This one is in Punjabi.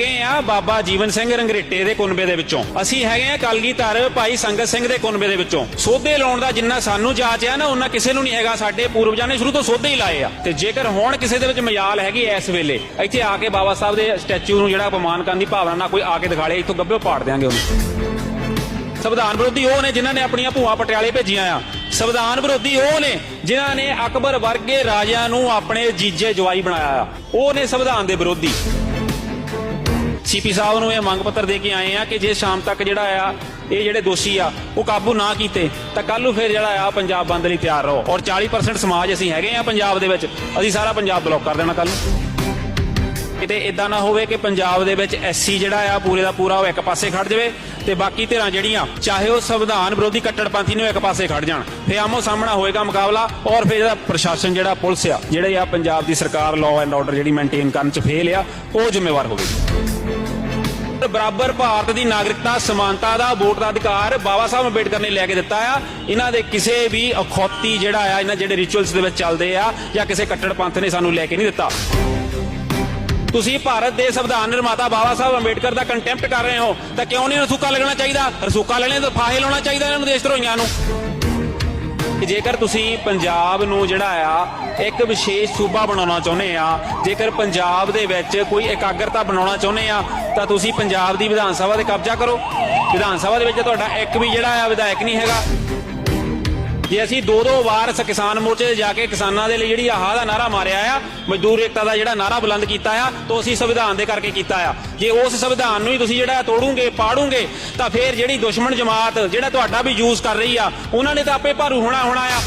ਹੈਗੇ ਆ ਬਾਬਾ ਜੀਵਨ ਸਿੰਘ ਰੰਗਰੇਟੇ ਦੇ ਕੁਨਬੇ ਦੇ ਵਿੱਚੋਂ। ਅਸੀਂ ਹੈਗੇ ਆ ਕਲਗੀਧਰ ਭਾਈ ਸੰਗਤ ਸਿੰਘ ਦੇ ਕੁਨਬੇ ਦੇ ਵਿੱਚੋਂ। ਸੋਧੇ ਲਾਉਣ ਦਾ ਜਿੰਨਾ ਸਾਨੂੰ ਜਾਚ ਆ ਨਾ ਉਹਨਾਂ ਕਿਸੇ ਨੂੰ ਨਹੀਂ ਹੈਗਾ। ਸਾਡੇ ਪੂਰਵਜਾਂ ਨੇ ਸ਼ੁਰੂ ਤੋਂ ਸੋਧੇ ਹੀ ਲਾਏ ਆ। ਤੇ ਜੇਕਰ ਹੁਣ ਕਿਸੇ ਦੇ ਵਿੱਚ ਮਜਾਲ ਹੈਗੀ ਇਸ ਵੇਲੇ, ਇੱਥੇ ਆ ਕੇ ਬਾਬਾ ਸਾਹਿਬ ਦੇ ਸਟੈਚੂ ਨੂੰ ਜਿਹੜਾ ਅਪਮਾਨ ਕਰਨ ਦੀ ਭਾਵਨਾ ਨਾਲ ਕੋਈ ਆ ਕੇ ਦਿਖਾਲੇ ਇੱਥੋਂ ਗੱਭਿਓ ਪਾੜ ਦਿਆਂਗੇ ਉਹਨੂੰ। ਸੰਵਿਧਾਨ ਵਿਰੋਧੀ ਉਹ ਨੇ ਜਿਨ੍ਹਾਂ ਨੇ ਆਪਣੀਆਂ ਭੂਆ ਪਟਿਆਲੇ ਭੇਜੀਆਂ ਆ। ਸੰਵਿਧਾਨ ਵਿਰੋਧੀ ਉਹ ਨੇ ਜਿਨ੍ਹਾਂ ਨੇ ਅਕਬਰ ਵਰਗੇ ਰਾਜਿਆਂ ਨੂੰ ਆਪਣੇ ਜੀਜੇ ਜਵਾਈ ਬਣਾਇਆ ਉਹ ਨੇ ਸੰਵਿਧਾਨ ਦੇ ਵਿਰੋਧੀ। ਸੀਪੀ ਸਾਹਿਬ ਨੂੰ ਇਹ ਮੰਗ ਪੱਤਰ ਦੇ ਕੇ ਆਏ ਆ ਕਿ ਜੇ ਸ਼ਾਮ ਤੱਕ ਜਿਹੜਾ ਆ, ਇਹ ਜਿਹੜੇ ਦੋਸ਼ੀ ਆ, ਉਹ ਕਾਬੂ ਨਾ ਕੀਤੇ, ਤਾਂ ਕੱਲ ਨੂੰ ਫਿਰ ਜਿਹੜਾ ਆ ਪੰਜਾਬ ਬੰਦ ਲਈ ਤਿਆਰ ਰਹੋ। ਔਰ 40% ਸਮਾਜ ਅਸੀਂ ਹੈਗੇ ਆ ਪੰਜਾਬ ਦੇ ਵਿੱਚ। ਅਸੀਂ ਸਾਰਾ ਪੰਜਾਬ ਬਲੌਕ ਕਰ ਦੇਣਾ ਕੱਲ ਨੂੰ। ਕਿਤੇ ਇਦਾਂ ਨਾ ਹੋਵੇ ਕਿ ਪੰਜਾਬ ਦੇ ਵਿੱਚ ਐਸਸੀ ਜਿਹੜਾ ਆ, ਪੂਰੇ ਦਾ ਪੂਰਾ ਉਹ ਇੱਕ ਪਾਸੇ ਖੜ ਜਾਵੇ ਤੇ ਬਾਕੀ ਧਿਰਾਂ ਜਿਹੜੀਆਂ, ਚਾਹੇ ਉਹ ਸੰਵਿਧਾਨ ਵਿਰੋਧੀ ਕੱਟੜਪੰਥੀ ਨੂੰ ਇੱਕ ਪਾਸੇ ਖੜ ਜਾਣ। ਫੇ ਆਮੋ ਸਾਹਮਣਾ ਹੋਏਗਾ ਮੁਕਾਬਲਾ ਔਰ ਫਿਰ ਜਿਹੜਾ ਪ੍ਰਸ਼ਾਸਨ ਜਿਹੜਾ ਪੁਲਿਸ ਆ, ਜਿਹੜੇ ਆ ਪੰਜਾਬ ਦੀ ਸਰਕਾਰ ਲਾਅ ਐਂਡ ਆਰਡਰ ਜਿਹੜੀ ਮੇਨਟੇਨ ਕਰਨ ਚ ਫੇਲ ਆ, ਉਹ ਜ਼ਿੰਮੇਵਾਰ ਹੋਵੇਗੀ। ਬਰਾਬਰ ਭਾਰਤ ਦੀ ਨਾਗਰਿਕਤਾ, ਸਮਾਨਤਾ ਦਾ ਵੋਟ ਦਾ ਅਧਿਕਾਰ ਬਾਬਾ ਸਾਹਿਬ ਅੰਬੇਡਕਰ ਨੇ ਲੈ ਕੇ ਦਿੱਤਾ ਆ। ਇਹਨਾਂ ਦੇ ਕਿਸੇ ਵੀ ਅਖੌਤੀ ਜਿਹੜਾ ਆ, ਇਹਨਾਂ ਜਿਹੜੇ ਰਿਚੁਅਲਸ ਦੇ ਵਿੱਚ ਚੱਲਦੇ ਆ ਜਾਂ ਕਿਸੇ ਕੱਟੜ ਪੰਥ ਨੇ ਸਾਨੂੰ ਲੈ ਕੇ ਨਹੀਂ ਦਿੱਤਾ। ਤੁਸੀਂ ਭਾਰਤ ਦੇ ਸੰਵਿਧਾਨ ਨਿਰਮਾਤਾ ਬਾਬਾ ਸਾਹਿਬ ਅੰਬੇਡਕਰ ਦਾ ਕੰਟੈਂਪਟ ਕਰ ਰਹੇ ਹੋ, ਤਾਂ ਕਿਉਂ ਨਹੀਂ ਰਸੂਕਾ ਲੱਗਣਾ ਚਾਹੀਦਾ? ਰਸੂਕਾ ਲੈਣੇ ਤਾਂ ਫਾਹੇ ਲਾਉਣਾ ਚਾਹੀਦਾ ਇਹਨਾਂ ਨੂੰ ਦੇਸ਼ ਧਰੋਈਆਂ ਨੂੰ। ਕਿ ਜੇਕਰ ਤੁਸੀਂ ਪੰਜਾਬ ਨੂੰ ਜਿਹੜਾ ਆ, ਇੱਕ ਵਿਸ਼ੇਸ਼ ਸੂਬਾ ਬਣਾਉਣਾ ਚਾਹੁੰਦੇ ਆ, ਜੇਕਰ ਪੰਜਾਬ ਦੇ ਵਿੱਚ ਕੋਈ ਇਕਾਗਰਤਾ ਬਣਾਉਣਾ ਚਾਹੁੰਦੇ ਆ, ਤਾਂ ਤੁਸੀਂ ਪੰਜਾਬ ਦੀ ਵਿਧਾਨ ਸਭਾ ਤੇ ਕਬਜ਼ਾ ਕਰੋ। ਵਿਧਾਨ ਸਭਾ ਦੇ ਵਿੱਚ ਤੁਹਾਡਾ ਇੱਕ ਵੀ ਜਿਹੜਾ ਆ, ਵਿਧਾਇਕ ਨਹੀਂ ਹੈਗਾ। ਜੇ ਅਸੀਂ ਦੋ ਦੋ ਵਾਰ ਸ ਕਿਸਾਨ ਮੋਰਚੇ ਤੇ ਜਾ ਕੇ ਕਿਸਾਨਾਂ ਦੇ ਲਈ ਜਿਹੜੀ ਆਹ ਦਾ ਨਾਰਾ ਮਾਰਿਆ ਆ, ਮਜ਼ਦੂਰ ਏਕਤਾ ਦਾ ਜਿਹੜਾ ਨਾਰਾ ਬੁਲੰਦ ਕੀਤਾ ਆ, ਤਾਂ ਅਸੀਂ ਸੰਵਿਧਾਨ ਦੇ ਕਰਕੇ ਕੀਤਾ ਆ। ਜੇ ਉਸ ਸੰਵਿਧਾਨ ਨੂੰ ਹੀ ਤੁਸੀਂ ਜਿਹੜਾ ਤੋੜੋਗੇ, ਪਾੜੋਗੇ, ਤਾਂ ਫਿਰ ਜਿਹੜੀ ਦੁਸ਼ਮਣ ਜਮਾਤ, ਜਿਹੜਾ ਤੁਹਾਡਾ ਵੀ ਯੂਜ਼ ਕਰ ਰਹੀ ਆ, ਉਹਨਾਂ ਨੇ ਤਾਂ ਆਪੇ ਭਾਰੂ ਹੋਣਾ ਹੋਣਾ ਆ।